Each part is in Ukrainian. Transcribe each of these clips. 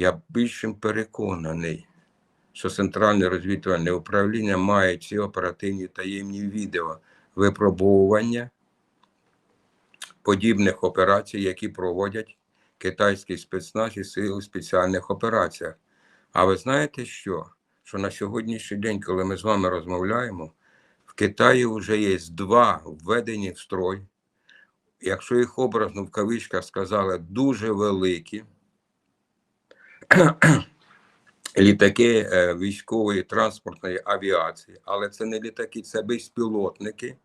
Я більшим переконаний, що Центральне розвідувальне управління має ці оперативні таємні відео випробовування подібних операцій, які проводять китайський спецназ сили у спеціальних операціях. А ви знаєте що? Що на сьогоднішній день, коли ми з вами розмовляємо, в Китаї вже є два введені в строй, якщо їх образно в кавичках сказали, дуже великі літаки е, військової транспортної авіації, але це не літаки, це безпілотники,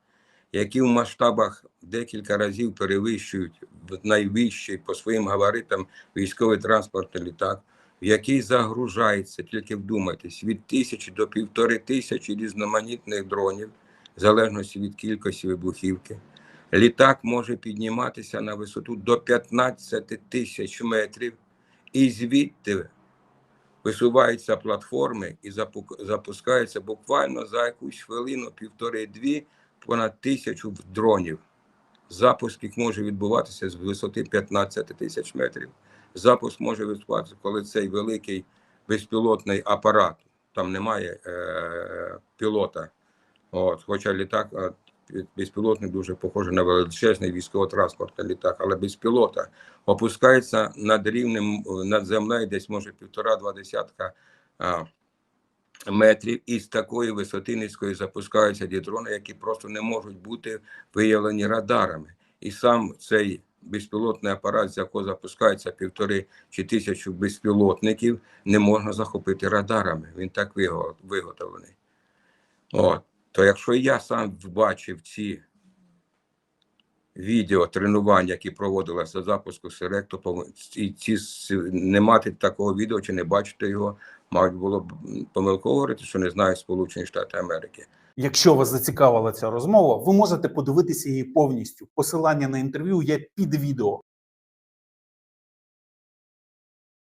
які в масштабах декілька разів перевищують найвищий по своїм габаритам військовий транспортний літак, в який загружається, тільки вдумайтесь, від тисячі до півтори тисячі різноманітних дронів, в залежності від кількості вибухівки. Літак може підніматися на висоту до 15 тисяч метрів, і звідти висуваються платформи і запускаються буквально за якусь хвилину, півтори-дві, понад тисячу дронів. Запуск їх може відбуватися з висоти 15 тисяч метрів. Запуск може відбуватися, коли цей великий безпілотний апарат, там немає е- пілота. От, хоча літак безпілотний дуже похожий на величезний військово-транспортний літак, але без пілота опускається над рівнем е, над землею, десь може півтора-два десятка а, метрів, і з такої висоти низької запускаються ті дрони, які просто не можуть бути виявлені радарами. І сам цей безпілотний апарат, з якого запускається півтори чи тисячу безпілотників, не можна захопити радарами. Він так виготовлений. От. То якщо я сам бачив ці відео тренувань, які проводилися за запуску Сирек, то і ці не мати такого відео чи не бачити його, мабуть, було б помилково говорити, що не знаю Сполучені Штати Америки. Якщо вас зацікавила ця розмова, ви можете подивитися її повністю. Посилання на інтерв'ю є під відео.